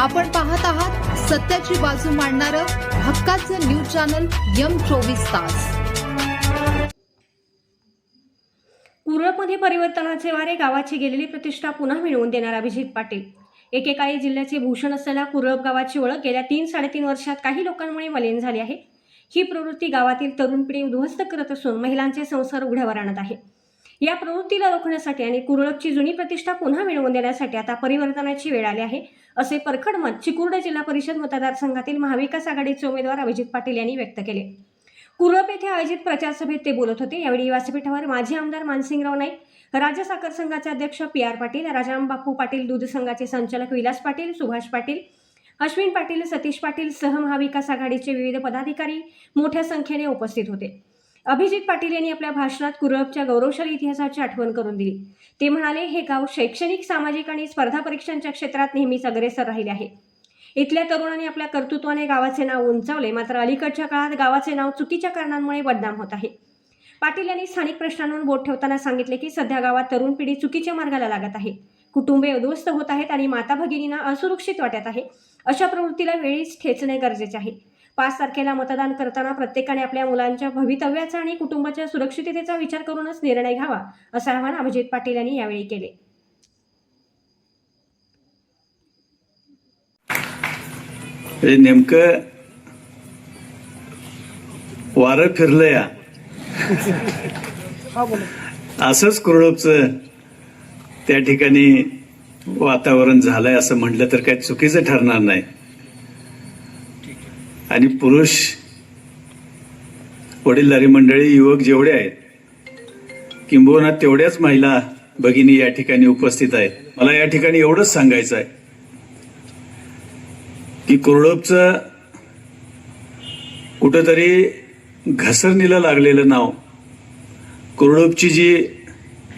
आपण पाहत आहात सत्याची बाजू मांडणारं हक्काचं न्यूज चॅनल यम चोवीस तास. कुरळमध्ये परिवर्तनाचे वारे गावाची गेलेली प्रतिष्ठा पुन्हा मिळवून देणार अभिजित पाटील. एकेकाळी जिल्ह्याचे भूषण असलेल्या कुरळप गावाची ओळख गेल्या तीन साडेतीन वर्षात काही लोकांमुळे मलिन झाली आहे. ही प्रवृत्ती गावातील तरुण पिढी उद्ध्वस्त करत असून महिलांचे संसार उघड्यावर आणत आहे. या प्रवृत्तीला रोखण्यासाठी आणि कुरळपची जुनी प्रतिष्ठा पुन्हा मिळवून देण्यासाठी आता परिवर्तनाची वेळ आली आहे. असे परखड मत चिकुर्ड जिल्हा परिषद मतदारसंघातील महाविकास आघाडीचे उमेदवार अभिजित पाटील यांनी व्यक्त केले. कुरळप येथे आयोजित प्रचारसभेत ते बोलत होते. यावेळी व्यासपीठावर माजी आमदार मानसिंगराव नाईक राज्य साखर संघाचे अध्यक्ष पी आर पाटील राजाराम बापू पाटील दूध संघाचे संचालक विलास पाटील सुभाष पाटील अश्विन पाटील सतीश पाटील सह महाविकास आघाडीचे विविध पदाधिकारी मोठ्या संख्येने उपस्थित होते. अभिजित पाटील यांनी आपल्या भाषणात कुरळपच्या गौरवशाली इतिहासाची आठवण करून दिली. ते म्हणाले हे गाव शैक्षणिक सामाजिक आणि स्पर्धा परीक्षांच्या क्षेत्रात नेहमीच अग्रेसर राहिले आहे. इथल्या तरुणांनी आपल्या कर्तृत्वाने गावाचे नाव उंचावले मात्र अलीकडच्या काळात गावाचे नाव चुकीच्या कारणांमुळे बदनाम होत आहे. पाटील यांनी स्थानिक प्रश्नांवर बोट ठेवताना सांगितले की सध्या गावात तरुण पिढी चुकीच्या मार्गाला लागत आहे. कुटुंबे उद्ध्वस्त होत आहेत आणि माता भगिनींना असुरक्षित वाटत आहे. अशा प्रवृत्तीला वेळीच ठेचणे गरजेचे आहे. पाच तारखेला मतदान करताना प्रत्येकाने आपल्या मुलांच्या भवितव्याचा आणि कुटुंबाच्या सुरक्षिततेचा विचार करूनच निर्णय घ्यावा असं आवाहन अभिजित पाटील यांनी यावेळी केले. हे नेमकं वारं फिरलं या. असंच कुरळपचं त्या ठिकाणी वातावरण झालंय असं म्हटलं तर काही चुकीचं ठरणार नाही. आणि पुरुष वडीलधारी मंडळी युवक जेवढे आहेत किंबहुना तेवढ्याच महिला भगिनी या ठिकाणी उपस्थित आहेत. मला या ठिकाणी एवढंच सांगायचं आहे की कुरडोबचं कुठंतरी घसरणीला लागलेलं नाव कुरडोबची जी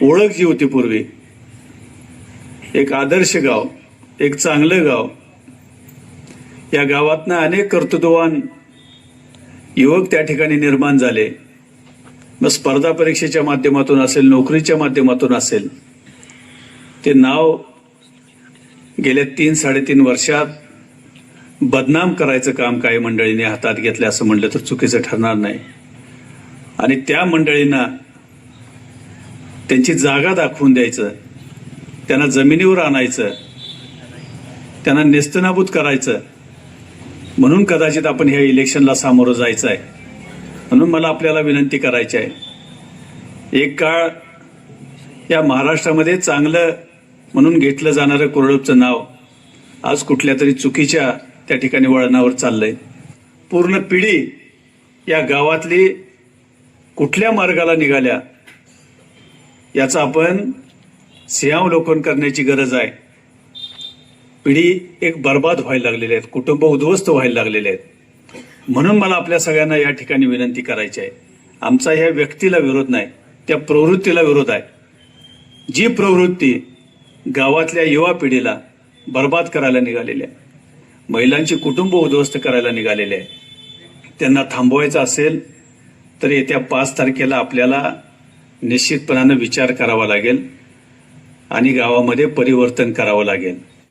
ओळख जी होती पूर्वी एक आदर्श गाव एक चांगलं गाव या गावातनं अनेक कर्तृत्ववान युवक त्या ठिकाणी निर्माण झाले. मग स्पर्धा परीक्षेच्या माध्यमातून असेल नोकरीच्या माध्यमातून असेल ते नाव गेल्या तीन साडेतीन वर्षात बदनाम करायचं काम काही मंडळींनी हातात घेतलं असं म्हणलं तर चुकीचं ठरणार नाही. आणि त्या मंडळींना त्यांची जागा दाखवून द्यायचं त्यांना जमिनीवर आणायचं त्यांना नेस्तनाबूत करायचं म्हणून कदाचित आपण ह्या इलेक्शनला सामोरं जायचं आहे म्हणून मला आपल्याला विनंती करायची आहे. एक काळ या महाराष्ट्रामध्ये चांगलं म्हणून घेतलं जाणारं कोरडपचं नाव आज कुठल्या तरी चुकीच्या त्या ठिकाणी वळणावर चाललंय. पूर्ण पिढी या गावातली कुठल्या मार्गाला निघाल्या याचा आपण सिंहावलोकन करण्याची गरज आहे. पिढी एक बर्बाद व्हायला लागलेली आहेत कुटुंब उद्ध्वस्त व्हायला लागलेले आहेत. म्हणून मला आपल्या सगळ्यांना या ठिकाणी विनंती करायची आहे. आमचा ह्या व्यक्तीला विरोध नाही त्या प्रवृत्तीला विरोध आहे. जी प्रवृत्ती गावातल्या युवा पिढीला बर्बाद करायला निघालेली आहे महिलांची कुटुंब उद्ध्वस्त करायला निघालेले आहे त्यांना थांबवायचं असेल तर येत्या पाच तारखेला आपल्याला निश्चितपणानं विचार करावा लागेल आणि गावामध्ये परिवर्तन करावं लागेल.